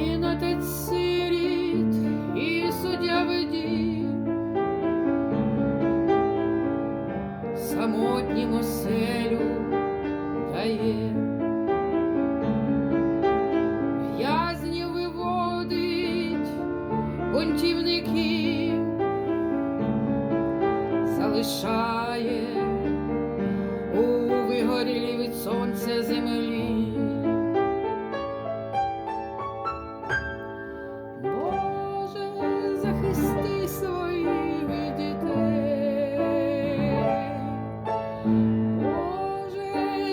він отець і суддя ведів, самотнім оселю дає, в'язнів виводить бунтівників, залишає у вигорілі від сонця землі.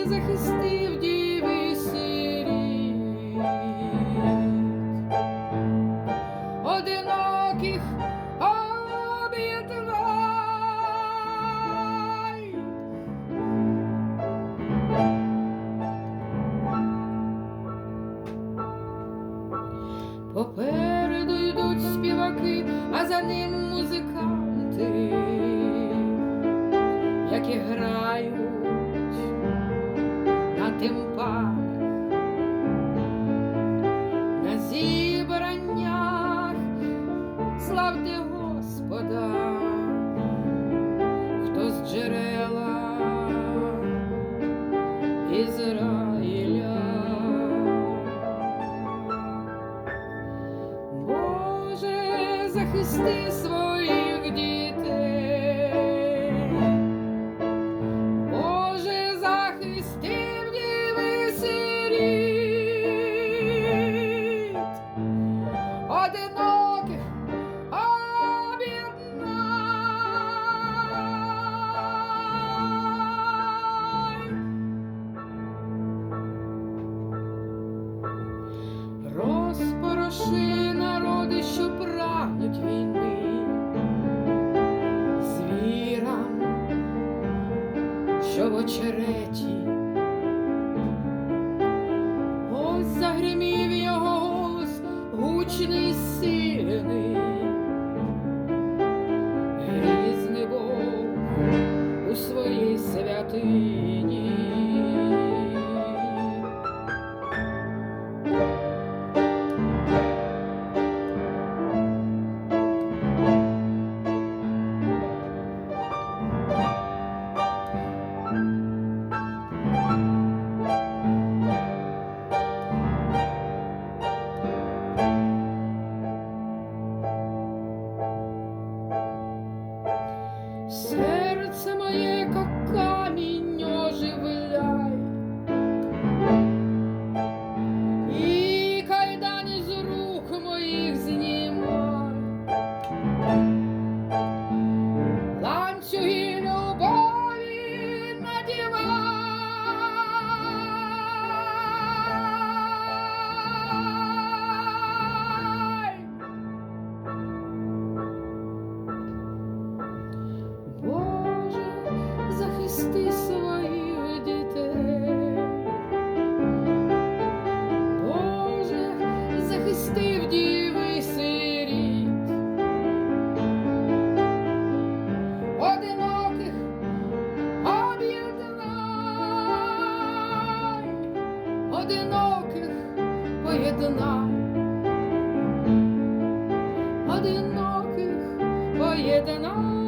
Боже, захисти в діви сиріт. Одиноких об'єднай. На тимпанах, на зібраннях, славте Господа, хто з джерела Ізраїля. Боже, захисти своїх дітей. Очереті. Ось загримів його голос гучний, сильний, грізний Бог у своїй святині. одиноких поєдна, одиноких поєдна.